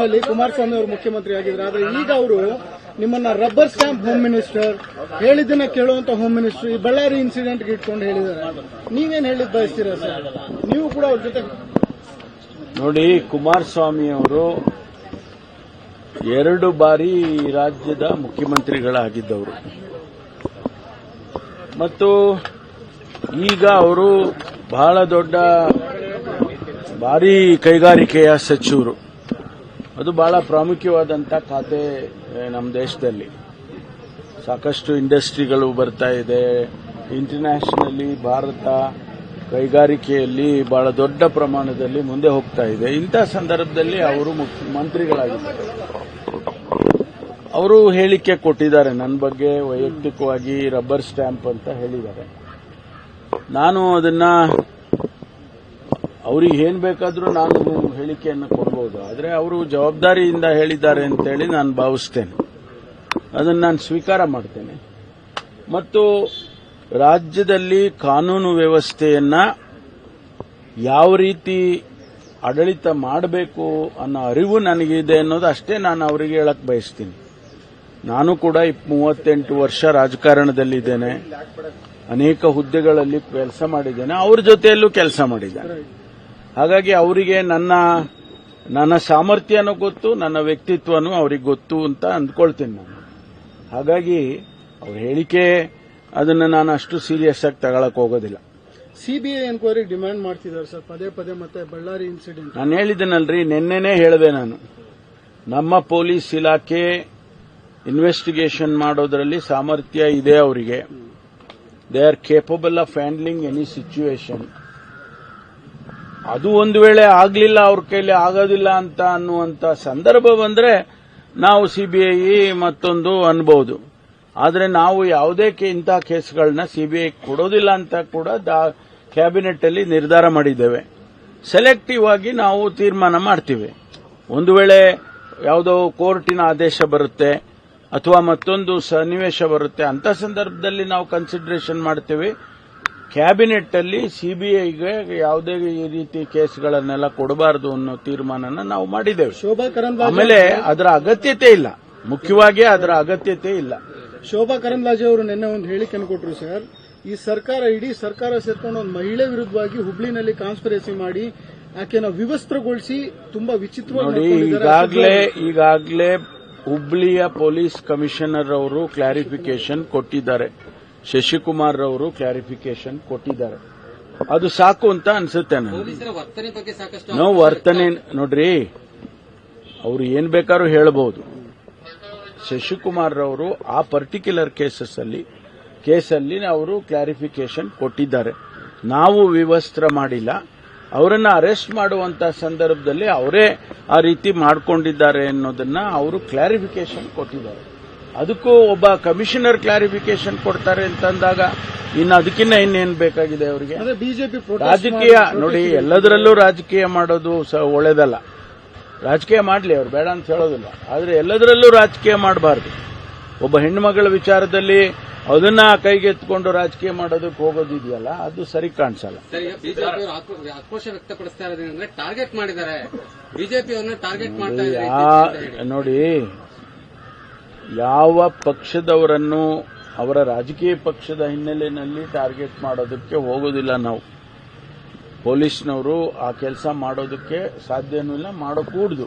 ಕುಮಾರಸ್ವಾಮಿ ಅವರು ಮುಖ್ಯಮಂತ್ರಿ ಆಗಿದ್ರು ಆದ್ರೆ ಈಗ ಅವರು ನಿಮ್ಮನ್ನ ರಬ್ಬರ್ ಸ್ಟ್ಯಾಂಪ್ ಹೋಮ್ ಮಿನಿಸ್ಟರ್ ಹೇಳಿದ್ದನ್ನ ಕೇಳುವಂತ ಹೋಮ್ ಮಿನಿಸ್ಟರ್ ಈ ಬಳ್ಳಾರಿ ಇನ್ಸಿಡೆಂಟ್ ಇಟ್ಕೊಂಡು ಹೇಳಿದ್ದಾರೆ. ನೀವೇನ್ ಹೇಳಿದ್ ಬಯಸ್ತೀರಾ ಸರ್? ನೀವು ಕೂಡ ಅವ್ರ ಜೊತೆ ನೋಡಿ, ಕುಮಾರಸ್ವಾಮಿ ಅವರು ಎರಡು ಬಾರಿ ರಾಜ್ಯದ ಮುಖ್ಯಮಂತ್ರಿಗಳಾಗಿದ್ದವರು. ಮತ್ತು ಈಗ ಅವರು ಬಹಳ ದೊಡ್ಡ ಭಾರಿ ಕೈಗಾರಿಕೆಯ ಸಚಿವರು. ಅದು ಬಹಳ ಪ್ರಾಮುಖ್ಯವಾದಂಥ ಖಾತೆ ನಮ್ಮ ದೇಶದಲ್ಲಿ. ಸಾಕಷ್ಟು ಇಂಡಸ್ಟ್ರಿಗಳು ಬರ್ತಾ ಇದೆ. ಇಂಟರ್ನ್ಯಾಷನಲಿ ಭಾರತ ಕೈಗಾರಿಕೆಯಲ್ಲಿ ಬಹಳ ದೊಡ್ಡ ಪ್ರಮಾಣದಲ್ಲಿ ಮುಂದೆ ಹೋಗ್ತಾ ಇದೆ. ಇಂಥ ಸಂದರ್ಭದಲ್ಲಿ ಅವರು ಮಂತ್ರಿಗಳಾಗಿದ್ದಾರೆ. ಅವರು ಹೇಳಿಕೆ ಕೊಟ್ಟಿದ್ದಾರೆ ನನ್ನ ಬಗ್ಗೆ ವೈಯಕ್ತಿಕವಾಗಿ ರಬ್ಬರ್ ಸ್ಟ್ಯಾಂಪ್ ಅಂತ ಹೇಳಿದ್ದಾರೆ. ನಾನು ಅದನ್ನ ಅವ್ರಿಗೆ ಏನ್ ಬೇಕಾದ್ರೂ ನಾನು ಹೇಳಿಕೆಯನ್ನು ಕೊಡ್ಬೋದು. ಆದರೆ ಅವರು ಜವಾಬ್ದಾರಿಯಿಂದ ಹೇಳಿದ್ದಾರೆ ಅಂತೇಳಿ ನಾನು ಭಾವಿಸ್ತೇನೆ. ಅದನ್ನು ನಾನು ಸ್ವೀಕಾರ ಮಾಡ್ತೇನೆ. ಮತ್ತು ರಾಜ್ಯದಲ್ಲಿ ಕಾನೂನು ವ್ಯವಸ್ಥೆಯನ್ನ ಯಾವ ರೀತಿ ಆಡಳಿತ ಮಾಡಬೇಕು ಅನ್ನೋ ಅರಿವು ನನಗಿದೆ ಅನ್ನೋದು ಅಷ್ಟೇ ನಾನು ಅವರಿಗೆ ಹೇಳಕ್ ಬಯಸ್ತೀನಿ. ನಾನು ಕೂಡ ಮೂವತ್ತೆಂಟು ವರ್ಷ ರಾಜಕಾರಣದಲ್ಲಿದ್ದೇನೆ. ಅನೇಕ ಹುದ್ದೆಗಳಲ್ಲಿ ಕೆಲಸ ಮಾಡಿದ್ದೇನೆ. ಅವ್ರ ಜೊತೆಯಲ್ಲೂ ಕೆಲಸ ಮಾಡಿದ್ದೇನೆ ಹಾಗಾಗಿ ಅವರಿಗೆ ನನ್ನ ನನ್ನ ಸಾಮರ್ಥ್ಯನೂ ಗೊತ್ತು ನನ್ನ ವ್ಯಕ್ತಿತ್ವನೂ ಅವ್ರಿಗೆ ಗೊತ್ತು ಅಂತ ಅಂದ್ಕೊಳ್ತೀನಿ ನಾನು. ಹಾಗಾಗಿ ಅವ್ರ ಹೇಳಿಕೆ ಅದನ್ನ ನಾನು ಅಷ್ಟು ಸೀರಿಯಸ್ ಆಗಿ ತಗೊಳಕ್ ಹೋಗೋದಿಲ್ಲ. ಸಿಬಿಐ ಎನ್ಕ್ವೈರಿ ಡಿಮ್ಯಾಂಡ್ ಮಾಡ್ತಿದ್ದಾರೆ ಸರ್ ಪದೇ ಪದೇ ಮತ್ತೆ ಬಳ್ಳಾರಿ ಇನ್ಸಿಡೆಂಟ್ ನಾನು ಹೇಳಿದ್ದೇನಲ್ರಿ ನಿನ್ನೆನೇ ಹೇಳಿದೆ ನಾನು. ನಮ್ಮ ಪೊಲೀಸ್ ಇಲಾಖೆ ಇನ್ವೆಸ್ಟಿಗೇಷನ್ ಮಾಡೋದ್ರಲ್ಲಿ ಸಾಮರ್ಥ್ಯ ಇದೆ ಅವರಿಗೆ. They are capable of handling any situation ಅದು ಒಂದು ವೇಳೆ ಆಗ್ಲಿಲ್ಲ, ಅವ್ರ ಕೈಲಿ ಆಗೋದಿಲ್ಲ ಅಂತ ಅನ್ನುವಂತ ಸಂದರ್ಭ ಬಂದ್ರೆ ನಾವು ಸಿಬಿಐ ಮತ್ತೊಂದು ಅನ್ಬಹುದು ಆದರೆ ನಾವು ಯಾವುದೇ ಇಂಥ ಕೇಸ್ಗಳನ್ನ ಸಿಬಿಐ ಕೊಡೋದಿಲ್ಲ ಅಂತ ಕೂಡ ಕ್ಯಾಬಿನೆಟ್ ಅಲ್ಲಿ ನಿರ್ಧಾರ ಮಾಡಿದ್ದೇವೆ. ಸೆಲೆಕ್ಟಿವ್ ಆಗಿ ನಾವು ತೀರ್ಮಾನ ಮಾಡ್ತೀವಿ. ಒಂದು ವೇಳೆ ಯಾವುದೋ ಕೋರ್ಟಿನ ಆದೇಶ ಬರುತ್ತೆ ಅಥವಾ ಮತ್ತೊಂದು ಸನ್ನಿವೇಶ ಬರುತ್ತೆ ಅಂತ ಸಂದರ್ಭದಲ್ಲಿ ನಾವು ಕನ್ಸಿಡರೇಷನ್ ಮಾಡ್ತೀವಿ. ಕ್ಯಾಬಿನೆಟ್ ಅಲ್ಲಿ ಸಿಬಿಐಗೆ ಯಾವುದೇ ಈ ರೀತಿ ಕೇಸ್ಗಳನ್ನೆಲ್ಲ ಕೊಡಬಾರದು ಅನ್ನೋ ತೀರ್ಮಾನನ ನಾವು ಮಾಡಿದ್ದೇವೆ. ಶೋಭಾ ಆಮೇಲೆ ಅದರ ಅಗತ್ಯತೆ ಇಲ್ಲ. ಮುಖ್ಯವಾಗಿ ಅದರ ಅಗತ್ಯತೆ ಇಲ್ಲ. ಶೋಭಾ ಕರಂದ್ಲಾಜೆ ಅವರು ನಿನ್ನೆ ಒಂದು ಹೇಳಿಕೆಯನ್ನು ಕೊಟ್ಟರು ಸರ್. ಈ ಸರ್ಕಾರ ಇಡೀ ಸರ್ಕಾರ ಸೇರ್ಕೊಂಡು ಒಂದು ಮಹಿಳೆ ವಿರುದ್ಧವಾಗಿ ಹುಬ್ಳಿನಲ್ಲಿ ಕಾನ್ಸ್ಪರೆನ್ಸಿ ಮಾಡಿ ಆಕೆನ ವಿವಸ್ತ್ರಗೊಳಿಸಿ ತುಂಬಾ ವಿಚಿತ್ರವಾಗಿ ನೋಡಿ. ಈಗಾಗಲೇ ಈಗಾಗಲೇ ಹುಬ್ಳಿಯ ಪೊಲೀಸ್ ಕಮಿಷನರ್ ಅವರು ಕ್ಲಾರಿಫಿಕೇಶನ್ ಕೊಟ್ಟಿದ್ದಾರೆ. ಶಶಿಕುಮಾರ್ ಅವರು ಕ್ಲಾರಿಫಿಕೇಶನ್ ಕೊಟ್ಟಿದ್ದಾರೆ. ಅದು ಸಾಕು ಅಂತ ಅನ್ಸುತ್ತೆ ಸಾಕಷ್ಟು ನಾವು ವರ್ತನೆ ನೋಡ್ರಿ ಅವರು ಏನ್ ಬೇಕಾದ್ರೂ ಹೇಳಬಹುದು ಶಶಿಕುಮಾರ್ ಅವರು ಆ ಪರ್ಟಿಕ್ಯುಲರ್ ಕೇಸಸ್ ಅಲ್ಲಿ ಕೇಸಲ್ಲಿ ಅವರು ಕ್ಲಾರಿಫಿಕೇಶನ್ ಕೊಟ್ಟಿದ್ದಾರೆ. ನಾವು ವಿವಸ್ತ್ರ ಮಾಡಿಲ್ಲ. ಅವರನ್ನ ಅರೆಸ್ಟ್ ಮಾಡುವಂತ ಸಂದರ್ಭದಲ್ಲಿ ಅವರೇ ಆ ರೀತಿ ಮಾಡಿಕೊಂಡಿದ್ದಾರೆ ಅನ್ನೋದನ್ನ ಅವರು ಕ್ಲಾರಿಫಿಕೇಶನ್ ಕೊಟ್ಟಿದ್ದಾರೆ. ಅದಕ್ಕೂ ಒಬ್ಬ ಕಮಿಷನರ್ ಕ್ಲಾರಿಫಿಕೇಶನ್ ಕೊಡ್ತಾರೆ ಅಂತಂದಾಗ ಇನ್ನು ಅದಕ್ಕಿನ್ನ ಇನ್ನೇನು ಬೇಕಾಗಿದೆ ಅವರಿಗೆ? ಬಿಜೆಪಿ ರಾಜಕೀಯ ನೋಡಿ ಎಲ್ಲದರಲ್ಲೂ ರಾಜಕೀಯ ಮಾಡೋದು ಸಹ ಒಳ್ಳೇದಲ್ಲ. ರಾಜಕೀಯ ಮಾಡಲಿ ಅವ್ರು ಬೇಡ ಅಂತ ಹೇಳೋದಿಲ್ಲ. ಆದರೆ ಎಲ್ಲದರಲ್ಲೂ ರಾಜಕೀಯ ಮಾಡಬಾರ್ದು. ಒಬ್ಬ ಹೆಣ್ಣುಮಗಳ ವಿಚಾರದಲ್ಲಿ ಅದನ್ನ ಕೈಗೆತ್ಕೊಂಡು ರಾಜಕೀಯ ಮಾಡೋದಕ್ಕೆ ಹೋಗೋದಿದೆಯಲ್ಲ ಅದು ಸರಿ ಕಾಣಿಸಲ್ಲ. ಆಕ್ರೋಶ ವ್ಯಕ್ತಪಡಿಸ್ತಾ ಇರೋದೇನಂದ್ರೆ ಟಾರ್ಗೆಟ್ ಮಾಡಿದ್ದಾರೆ. ಬಿಜೆಪಿ ಟಾರ್ಗೆಟ್ ಮಾಡ್ತಾ ಇದ್ದಾರೆ ನೋಡಿ ಯಾವ ಪಕ್ಷದವರನ್ನು ಅವರ ರಾಜಕೀಯ ಪಕ್ಷದ ಹಿನ್ನೆಲೆಯಲ್ಲಿ ಟಾರ್ಗೆಟ್ ಮಾಡೋದಕ್ಕೆ ಹೋಗೋದಿಲ್ಲ ನಾವು. ಪೊಲೀಸ್ನವರು ಆ ಕೆಲಸ ಮಾಡೋದಕ್ಕೆ ಸಾಧ್ಯನೂ ಇಲ್ಲ, ಮಾಡಕೂಡ್ದು.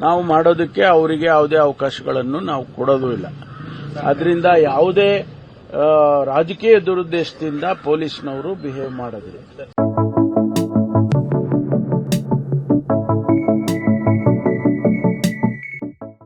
ನಾವು ಮಾಡೋದಕ್ಕೆ ಅವರಿಗೆ ಯಾವುದೇ ಅವಕಾಶಗಳನ್ನು ನಾವು ಕೊಡೋದು ಇಲ್ಲ. ಅದರಿಂದ ಯಾವುದೇ ರಾಜಕೀಯ ದುರುದ್ದೇಶದಿಂದ ಪೊಲೀಸ್ನವರು ಬಿಹೇವ್ ಮಾಡೋದಿಲ್ಲ.